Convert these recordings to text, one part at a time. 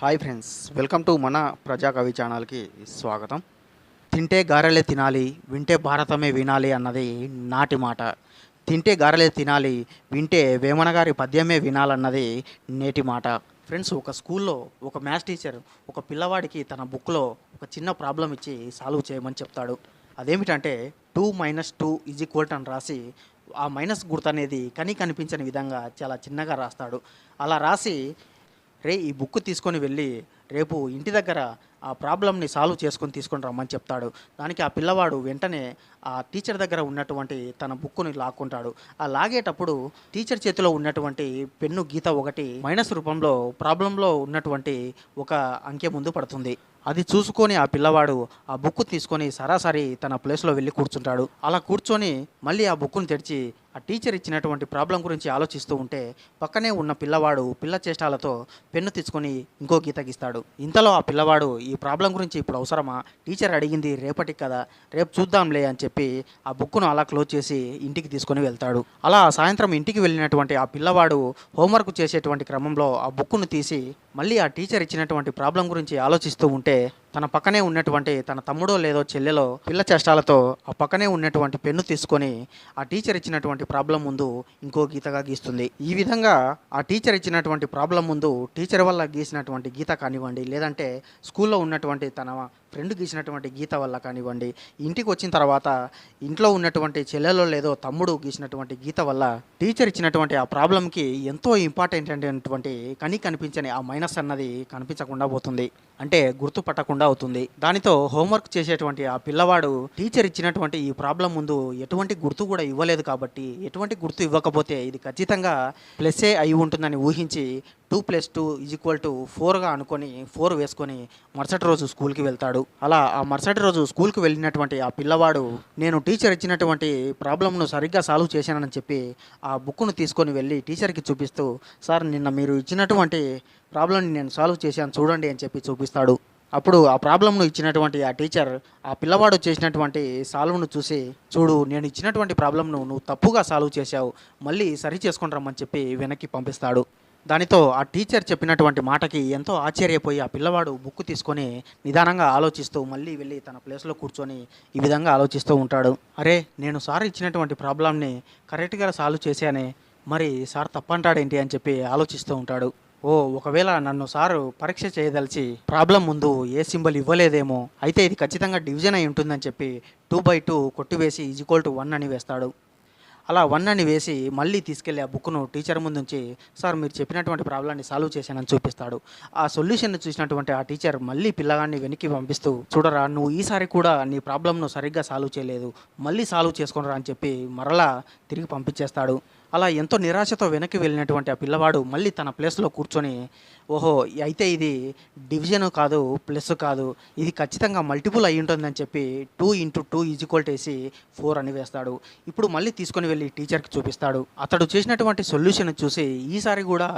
Hi friends welcome to మన ప్రజా కవి ఛానల్కి స్వాగతం. తింటే గారెలే తినాలి వింటే భారతమే వినాలి అన్నది నాటి మాట. తింటే గారెలే తినాలి వింటే వేమన గారి పద్యమే వినాలన్నది నేటి మాట. ఫ్రెండ్స్ ఒక స్కూల్లో ఒక మ్యాథ్స్ టీచర్ ఒక పిల్లవాడికి తన బుక్లో ఒక చిన్న ప్రాబ్లం ఇచ్చి సాల్వ్ చేయమని చెప్తాడు. అదేమిటంటే two minus two is equal అని రాసి ఆ మైనస్ గుర్తు అనేది కని కనిపించని విధంగా చాలా చిన్నగా రాస్తాడు. అలా రాసి రే ఈ బుక్ తీసుకొని వెళ్ళి రేపు ఇంటి దగ్గర ఆ ప్రాబ్లమ్ని సాల్వ్ చేసుకొని తీసుకొని రమ్మని చెప్తాడు. దానికి ఆ పిల్లవాడు వెంటనే ఆ టీచర్ దగ్గర ఉన్నటువంటి తన బుక్కుని లాక్కుంటాడు. ఆ లాగేటప్పుడు టీచర్ చేతిలో ఉన్నటువంటి పెన్ను గీత ఒకటి మైనస్ రూపంలో ప్రాబ్లంలో ఉన్నటువంటి ఒక అంకె ముందు పడుతుంది. అది చూసుకొని ఆ పిల్లవాడు ఆ బుక్ తీసుకొని సరాసరి తన ప్లేస్లో వెళ్ళి కూర్చుంటాడు. అలా కూర్చొని మళ్ళీ ఆ బుక్కును తెరిచి ఆ టీచర్ ఇచ్చినటువంటి ప్రాబ్లం గురించి ఆలోచిస్తూ ఉంటే పక్కనే ఉన్న పిల్లవాడు పిల్ల చేష్టాలతో పెన్ను తీసుకొని ఇంకో గీత గీస్తాడు. ఇంతలో ఆ పిల్లవాడు ఈ ప్రాబ్లం గురించి ఇప్పుడు అవసరమా? టీచర్ అడిగింది రేపటికి కదా రేపు చూద్దాంలే అని చెప్పి ఆ బుక్ను అలా క్లోజ్ చేసి ఇంటికి తీసుకొని వెళ్తాడు. అలా ఆ సాయంత్రం ఇంటికి వెళ్ళినటువంటి ఆ పిల్లవాడు హోంవర్క్ చేసేటువంటి క్రమంలో ఆ బుక్ను తీసి మళ్ళీ ఆ టీచర్ ఇచ్చినటువంటి ప్రాబ్లం గురించి ఆలోచిస్తూ ఉంటే తన పక్కనే ఉన్నటువంటి తన తమ్ముడో లేదో చెల్లెలో పిల్ల చేష్టాలతో ఆ పక్కనే ఉన్నటువంటి పెన్ను తీసుకొని ఆ టీచర్ ఇచ్చినటువంటి ప్రాబ్లం ముందు ఇంకో గీతగా గీస్తుంది. ఈ విధంగా ఆ టీచర్ ఇచ్చినటువంటి ప్రాబ్లం ముందు టీచర్ వల్ల గీసినటువంటి గీత కానివ్వండి లేదంటే స్కూల్లో ఉన్నటువంటి తన ఫ్రెండ్ గీసినటువంటి గీత వల్ల కానివ్వండి ఇంటికి వచ్చిన తర్వాత ఇంట్లో ఉన్నటువంటి చెల్లెలో లేదో తమ్ముడు గీసినటువంటి గీత వల్ల టీచర్ ఇచ్చినటువంటి ఆ ప్రాబ్లంకి ఎంతో ఇంపార్టెంట్ అయినటువంటి కని కనిపించని ఆ మైనస్ అన్నది కనిపించకుండా పోతుంది. అంటే గుర్తుపట్టకుండా అవుతుంది. దానితో హోంవర్క్ చేసేటువంటి ఆ పిల్లవాడు టీచర్ ఇచ్చినటువంటి ఈ ప్రాబ్లం ముందు ఎటువంటి గుర్తు కూడా ఇవ్వలేదు కాబట్టి ఎటువంటి గుర్తు ఇవ్వకపోతే ఇది ఖచ్చితంగా ప్లస్ఏ అయి ఉంటుందని ఊహించి two plus two is equal to ఫోర్గా అనుకొని ఫోర్ వేసుకొని మరుసటి రోజు స్కూల్కి వెళ్తాడు. అలా ఆ మరుసటి రోజు స్కూల్కి వెళ్ళినటువంటి ఆ పిల్లవాడు నేను టీచర్ ఇచ్చినటువంటి ప్రాబ్లంను సరిగ్గా సాల్వ్ చేశానని చెప్పి ఆ బుక్ను తీసుకొని వెళ్ళి టీచర్కి చూపిస్తూ సార్ నిన్న మీరు ఇచ్చినటువంటి ప్రాబ్లంని నేను సాల్వ్ చేశాను చూడండి అని చెప్పి చూపిస్తాడు. అప్పుడు ఆ ప్రాబ్లంను ఇచ్చినటువంటి ఆ టీచర్ ఆ పిల్లవాడు చేసినటువంటి సాల్వ్ను చూసి చూడు నేను ఇచ్చినటువంటి ప్రాబ్లంను నువ్వు తప్పుగా సాల్వ్ చేశావు మళ్ళీ సరి చేసుకొని రమ్మని చెప్పి వెనక్కి పంపిస్తాడు. దానితో ఆ టీచర్ చెప్పినటువంటి మాటకి ఎంతో ఆశ్చర్యపోయి ఆ పిల్లవాడు బుక్ తీసుకొని నిదానంగా ఆలోచిస్తూ మళ్ళీ వెళ్ళి తన ప్లేస్లో కూర్చొని ఈ విధంగా ఆలోచిస్తూ ఉంటాడు. అరే నేను సార్ ఇచ్చినటువంటి ప్రాబ్లంని కరెక్ట్గా సాల్వ్ చేశానే మరి సార్ తప్పంటాడేంటి అని చెప్పి ఆలోచిస్తూ ఉంటాడు. ఓ ఒకవేళ నన్ను సారు పరీక్ష చేయదలిచి ప్రాబ్లం ముందు ఏ సింబల్ ఇవ్వలేదేమో అయితే ఇది ఖచ్చితంగా డివిజన్ అయి ఉంటుందని చెప్పి టూ బై టూ కొట్టివేసి ఈజ్ ఈక్వల్ టు వన్ అని వేస్తాడు. అలా వన్ అని వేసి మళ్ళీ తీసుకెళ్ళి ఆ బుక్ను టీచర్ ముందు ఉంచి సార్ మీరు చెప్పినటువంటి ప్రాబ్లాన్ని సాల్వ్ చేశానని చూపిస్తాడు. ఆ సొల్యూషన్ చూసినటువంటి ఆ టీచర్ మళ్ళీ పిల్లగాన్ని వెనక్కి పంపిస్తూ చూడరా నువ్వు ఈసారి కూడా నీ ప్రాబ్లంను సరిగ్గా సాల్వ్ చేయలేదు. మళ్ళీ సాల్వ్ చేసుకునరా అని చెప్పి మరలా తిరిగి పంపించేస్తాడు. అలా ఎంతో నిరాశతో వెనక్కి వెళ్ళినటువంటి ఆ పిల్లవాడు మళ్ళీ తన ప్లేస్లో కూర్చొని ఓహో అయితే ఇది డివిజన్ కాదు ప్లస్ కాదు ఇది ఖచ్చితంగా మల్టిపుల్ అయి ఉంటుందని చెప్పి two into two is equal వేసి ఫోర్ అని వేస్తాడు. ఇప్పుడు మళ్ళీ తీసుకొని వెళ్ళి టీచర్కి చూపిస్తాడు. అతడు చేసినటువంటి సొల్యూషన్ చూసి ఈసారి కూడా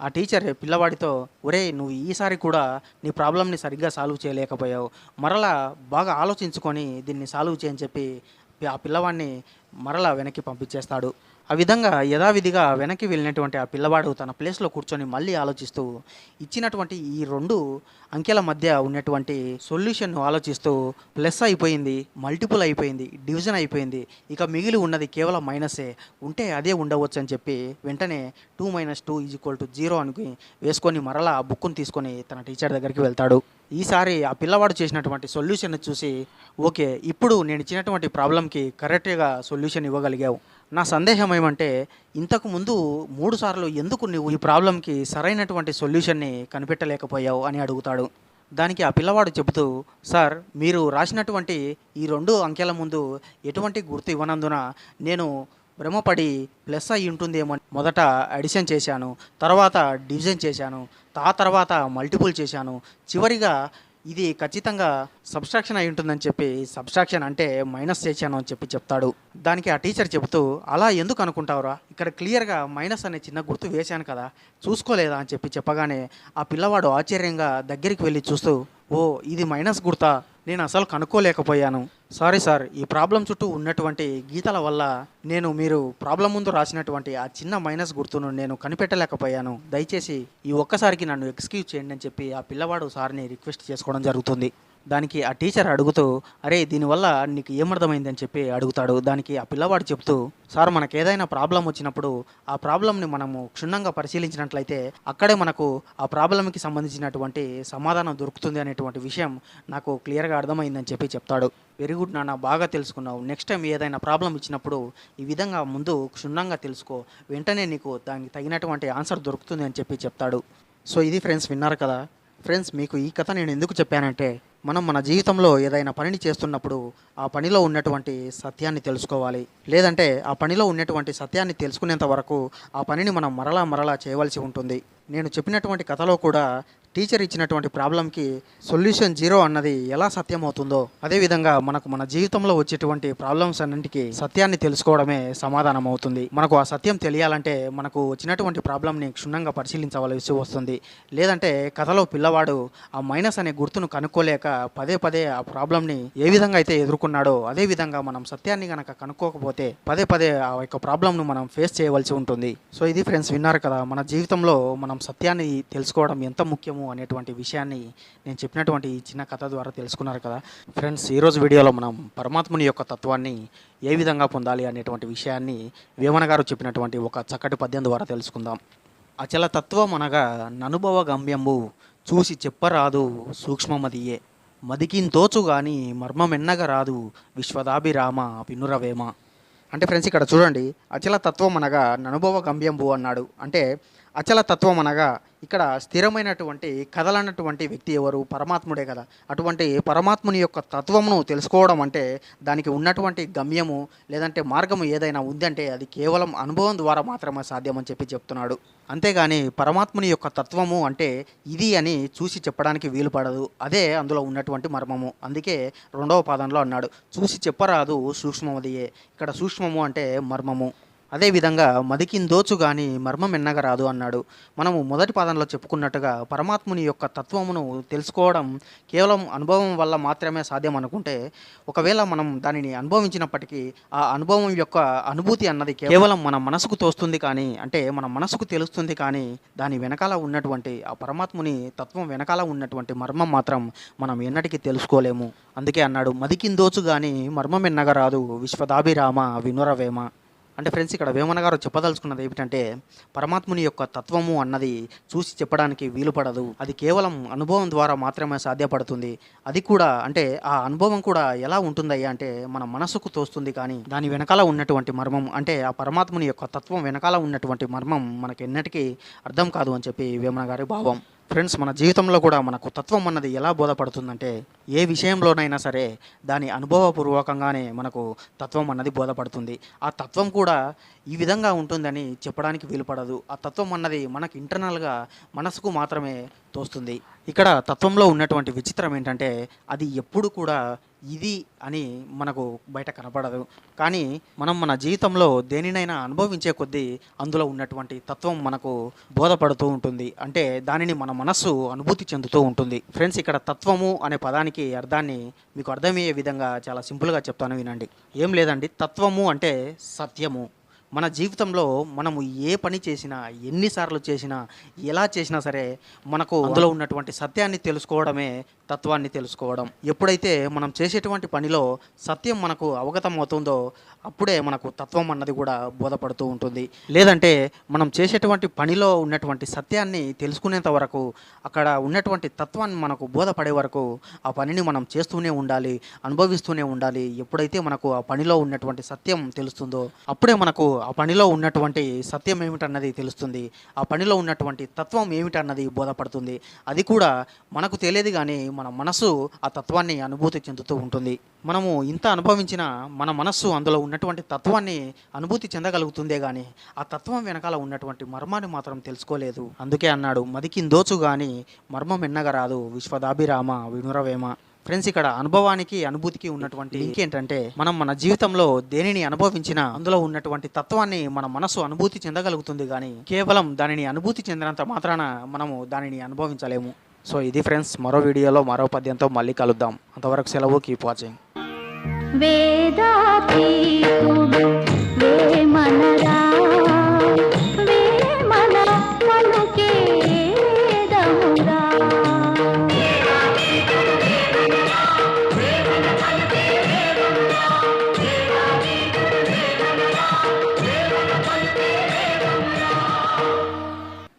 ఆ టీచర్ పిల్లవాడితో ఒరే నువ్వు ఈసారి కూడా నీ ప్రాబ్లమ్ని సరిగ్గా సాల్వ్ చేయలేకపోయావు. మరలా బాగా ఆలోచించుకొని దీన్ని సాల్వ్ చేయని చెప్పి ఆ పిల్లవాడిని మరలా వెనక్కి పంపించేస్తాడు. ఆ విధంగా యథావిధిగా వెనక్కి వెళ్ళినటువంటి ఆ పిల్లవాడు తన ప్లేస్లో కూర్చొని మళ్ళీ ఆలోచిస్తూ ఇచ్చినటువంటి ఈ రెండు అంకెల మధ్య ఉన్నటువంటి సొల్యూషన్ను ఆలోచిస్తూ ప్లస్ అయిపోయింది మల్టిపుల్ అయిపోయింది డివిజన్ అయిపోయింది. ఇక మిగిలి ఉన్నది కేవలం మైనసే. ఉంటే అదే ఉండవచ్చు అని చెప్పి వెంటనే two minus two is equal to zero అని వేసుకొని మరలా ఆ బుక్ను తీసుకొని తన టీచర్ దగ్గరికి వెళ్తాడు. ఈసారి ఆ పిల్లవాడు చేసినటువంటి సొల్యూషన్ చూసి ఓకే ఇప్పుడు నేను ఇచ్చినటువంటి ప్రాబ్లంకి కరెక్ట్గా సొల్యూషన్ ఇవ్వగలిగావు. నా సందేహం ఏమంటే ఇంతకు ముందు మూడు సార్లు ఎందుకు నువ్వు ఈ ప్రాబ్లంకి సరైనటువంటి సొల్యూషన్ని కనిపెట్టలేకపోయావు అని అడుగుతాడు. దానికి ఆ పిల్లవాడు చెబుతూ సార్ మీరు రాసినటువంటి ఈ రెండు అంకెల ముందు ఎటువంటి గుర్తు ఇవ్వనందున నేను భ్రమపడి ప్లస్ అయి ఉంటుందేమో మొదట అడిషన్ చేశాను తర్వాత డివిజన్ చేశాను ఆ తర్వాత మల్టిపుల్ చేశాను చివరిగా ఇది ఖచ్చితంగా సబ్స్ట్రాక్షన్ అయి ఉంటుందని చెప్పి సబ్స్ట్రాక్షన్ అంటే మైనస్ చేశాను అని చెప్పి చెప్తాడు. దానికి ఆ టీచర్ చెబుతూ అలా ఎందుకు అనుకుంటావురా? ఇక్కడ క్లియర్గా మైనస్ అనే చిన్న గుర్తు వేశాను కదా చూసుకోలేదా? అని చెప్పి చెప్పగానే ఆ పిల్లవాడు ఆశ్చర్యంగా దగ్గరికి వెళ్ళి చూస్తూ ఓ ఇది మైనస్ గుర్తా? నేను అసలు కనుక్కోలేకపోయాను. సారీ సార్ ఈ ప్రాబ్లం చుట్టూ ఉన్నటువంటి గీతల వల్ల నేను మీరు ప్రాబ్లం ముందు రాసినటువంటి ఆ చిన్న మైనస్ గుర్తును నేను కనిపెట్టలేకపోయాను. దయచేసి ఈ ఒక్కసారికి నన్ను ఎక్స్క్యూజ్ చేయండి అని చెప్పి ఆ పిల్లవాడు సార్ని రిక్వెస్ట్ చేసుకోవడం జరుగుతుంది. దానికి ఆ టీచర్ అడుగుతూ అరే దీనివల్ల నీకు ఏమర్థమైంది అని చెప్పి అడుగుతాడు. దానికి ఆ పిల్లవాడు చెప్తూ సార్ మనకు ఏదైనా ప్రాబ్లం వచ్చినప్పుడు ఆ ప్రాబ్లంని మనము క్షుణ్ణంగా పరిశీలించినట్లయితే అక్కడే మనకు ఆ ప్రాబ్లంకి సంబంధించినటువంటి సమాధానం దొరుకుతుంది అనేటువంటి విషయం నాకు క్లియర్గా అర్థమైందని చెప్పి చెప్తాడు. వెరీ గుడ్ నాన్న బాగా తెలుసుకున్నావు. నెక్స్ట్ టైం ఏదైనా ప్రాబ్లం ఇచ్చినప్పుడు ఈ విధంగా ముందు క్షుణ్ణంగా తెలుసుకో. వెంటనే నీకు దానికి తగినటువంటి ఆన్సర్ దొరుకుతుంది అని చెప్పి చెప్తాడు. సో ఇది ఫ్రెండ్స్ విన్నారు కదా. ఫ్రెండ్స్ మీకు ఈ కథ నేను ఎందుకు చెప్పానంటే మనం మన జీవితంలో ఏదైనా పనిని చేస్తున్నప్పుడు ఆ పనిలో ఉన్నటువంటి సత్యాన్ని తెలుసుకోవాలి. లేదంటే ఆ పనిలో ఉన్నటువంటి సత్యాన్ని తెలుసుకునేంత వరకు ఆ పనిని మనం మరలా మరలా చేయవలసి ఉంటుంది. నేను చెప్పినటువంటి కథలో కూడా టీచర్ ఇచ్చినటువంటి ప్రాబ్లంకి సొల్యూషన్ జీరో అన్నది ఎలా సత్యం అవుతుందో అదేవిధంగా మనకు మన జీవితంలో వచ్చేటువంటి ప్రాబ్లమ్స్ అన్నింటికి సత్యాన్ని తెలుసుకోవడమే సమాధానం అవుతుంది మనకు ఆ సత్యం తెలియాలంటే మనకు వచ్చినటువంటి ప్రాబ్లంని క్షుణ్ణంగా పరిశీలించవలసి వస్తుంది. లేదంటే కథలో పిల్లవాడు ఆ మైనస్ అనే గుర్తును కనుక్కోలేక పదే పదే ఆ ప్రాబ్లంని ఏ విధంగా అయితే ఎదుర్కొన్నాడో అదే విధంగా మనం సత్యాన్ని కనుక కనుక్కోకపోతే పదే పదే ఆ యొక్క ప్రాబ్లంను మనం ఫేస్ చేయవలసి ఉంటుంది. సో ఇది ఫ్రెండ్స్ విన్నారు కదా మన జీవితంలో మనం సత్యాన్ని తెలుసుకోవడం ఎంత ముఖ్యమో? అనేటువంటి విషయాన్ని నేను చెప్పినటువంటి ఈ చిన్న కథ ద్వారా తెలుసుకున్నారు కదా. ఫ్రెండ్స్ ఈరోజు వీడియోలో మనం పరమాత్ముని యొక్క తత్వాన్ని ఏ విధంగా పొందాలి అనేటువంటి విషయాన్ని వేమన గారు చెప్పినటువంటి ఒక చక్కటి పద్యం ద్వారా తెలుసుకుందాం. అచల తత్వం అనగా ననుభవ గమ్యంబు చూసి చెప్పరాదు సూక్ష్మమదియే. మదికింతోచు గాని మర్మమెన్నగ రాదు విశ్వదాభిరామ వినురవేమ అంటే ఫ్రెండ్స్ ఇక్కడ చూడండి. అచల తత్వం అనగా అనుభవ గమ్యంబు అన్నాడు. అంటే అచల తత్వం అనగా ఇక్కడ స్థిరమైనటువంటి కదలనటువంటి వ్యక్తి ఎవరు? పరమాత్ముడే కదా. అటువంటి పరమాత్ముని యొక్క తత్వమును తెలుసుకోవడం అంటే దానికి ఉన్నటువంటి గమ్యము లేదంటే మార్గము ఏదైనా ఉందంటే అది కేవలం అనుభవం ద్వారా మాత్రమే సాధ్యమని చెప్పి చెప్తున్నాడు. అంతేగాని పరమాత్ముని యొక్క తత్వము అంటే ఇది అని చూసి చెప్పడానికి వీలు పడదు అదే అందులో ఉన్నటువంటి మర్మము. అందుకే రెండవ పాదంలో అన్నాడు చూసి చెప్పరాదు సూక్ష్మమదియే. ఇక్కడ సూక్ష్మము అంటే మర్మము. అదేవిధంగా మదికిందోచు గాని మర్మం ఎన్నగరాదు అన్నాడు. మనము మొదటి పాదంలో చెప్పుకున్నట్టుగా పరమాత్ముని యొక్క తత్వమును తెలుసుకోవడం కేవలం అనుభవం వల్ల మాత్రమే సాధ్యం అనుకుంటే ఒకవేళ మనం దానిని అనుభవించినప్పటికీ ఆ అనుభవం యొక్క అనుభూతి అన్నది కేవలం మన మనసుకు తోస్తుంది కానీ అంటే మన మనసుకు తెలుస్తుంది కానీ దాని వెనకాల ఉన్నటువంటి ఆ పరమాత్ముని తత్వం వెనకాల ఉన్నటువంటి మర్మం మాత్రం మనం ఎన్నటికీ తెలుసుకోలేము. అందుకే అన్నాడు మదికిందోచు గాని మర్మం ఎన్నగరాదు విశ్వదాభిరామ వినురవేమ. అంటే ఫ్రెండ్స్ ఇక్కడ వేమన గారు చెప్పదలుచుకున్నది ఏమిటంటే పరమాత్ముని యొక్క తత్వము అన్నది చూసి చెప్పడానికి వీలు పడదు అది కేవలం అనుభవం ద్వారా మాత్రమే సాధ్యపడుతుంది. అది కూడా అంటే ఆ అనుభవం కూడా ఎలా ఉంటుందయ్యా అంటే మన మనసుకు తోస్తుంది కానీ దాని వెనకాల ఉన్నటువంటి మర్మం అంటే ఆ పరమాత్ముని యొక్క తత్వం వెనకాల ఉన్నటువంటి మర్మం మనకి ఎన్నటికీ అర్థం కాదు అని చెప్పి వేమన గారి భావం. ఫ్రెండ్స్ మన జీవితంలో కూడా మనకు తత్వం అన్నది ఎలా బోధపడుతుందంటే ఏ విషయంలోనైనా సరే దాని అనుభవపూర్వకంగానే మనకు తత్వం అన్నది బోధపడుతుంది. ఆ తత్వం కూడా ఈ విధంగా ఉంటుందని చెప్పడానికి వీలుపడదు. ఆ తత్వం అన్నది మనకు ఇంటర్నల్గా మనసుకు మాత్రమే తోస్తుంది. ఇక్కడ తత్వంలో ఉన్నటువంటి విచిత్రం ఏంటంటే అది ఎప్పుడు కూడా ఇది అని మనకు బయట కనపడదు. కానీ మనం మన జీవితంలో దేనినైనా అనుభవించే కొద్దీ అందులో ఉన్నటువంటి తత్వం మనకు బోధపడుతూ ఉంటుంది. అంటే దానిని మన మనస్సు అనుభూతి చెందుతూ ఉంటుంది. ఫ్రెండ్స్ ఇక్కడ తత్వము అనే పదానికి అర్థాన్ని మీకు అర్థమయ్యే విధంగా చాలా సింపుల్గా చెప్తాను వినండి. ఏం లేదండి తత్వము అంటే సత్యము. మన జీవితంలో మనము ఏ పని చేసినా ఎన్నిసార్లు చేసినా ఎలా చేసినా సరే మనకు అందులో ఉన్నటువంటి సత్యాన్ని తెలుసుకోవడమే తత్వాన్ని తెలుసుకోవడం. ఎప్పుడైతే మనం చేసేటువంటి పనిలో సత్యం మనకు అవగతం అవుతుందో అప్పుడే మనకు తత్వం అన్నది కూడా బోధపడుతూ ఉంటుంది. లేదంటే మనం చేసేటువంటి పనిలో ఉన్నటువంటి సత్యాన్ని తెలుసుకునేంత వరకు అక్కడ ఉన్నటువంటి తత్వాన్ని మనకు బోధపడే వరకు ఆ పనిని మనం చేస్తూనే ఉండాలి అనుభవిస్తూనే ఉండాలి. ఎప్పుడైతే మనకు ఆ పనిలో ఉన్నటువంటి సత్యం తెలుస్తుందో అప్పుడే మనకు ఆ పనిలో ఉన్నటువంటి సత్యం ఏమిటన్నది తెలుస్తుంది. ఆ పనిలో ఉన్నటువంటి తత్వం ఏమిటన్నది బోధపడుతుంది. అది కూడా మనకు తెలియదు కానీ మన మనసు ఆ తత్వాన్ని అనుభూతి చెందుతూ ఉంటుంది. మనము ఇంత అనుభవించిన మన మనస్సు అందులో ఉన్నటువంటి తత్వాన్ని అనుభూతి చెందగలుగుతుందే కానీ ఆ తత్వం వెనకాల ఉన్నటువంటి మర్మాన్ని మాత్రం తెలుసుకోలేదు. అందుకే అన్నాడు మదికిందోచు గాని మర్మం ఎన్నగరాదు విశ్వదాభిరామ వినురవేమ. ఫ్రెండ్స్ ఇక్కడ అనుభవానికి అనుభూతికి ఉన్నటువంటి లింక్ ఏంటంటే మనం మన జీవితంలో దేనిని అనుభవించినా అందులో ఉన్నటువంటి తత్వాన్ని మన మనసు అనుభూతి చెందగలుగుతుంది కానీ కేవలం దానిని అనుభూతి చెందినంత మాత్రాన మనము దానిని అనుభవించలేము. సో ఇది ఫ్రెండ్స్ మరో వీడియోలో మరో పద్యంతో మళ్ళీ కలుద్దాం. అంతవరకు సెలవు కీప్ వాచింగ్ వేదాతీతుడు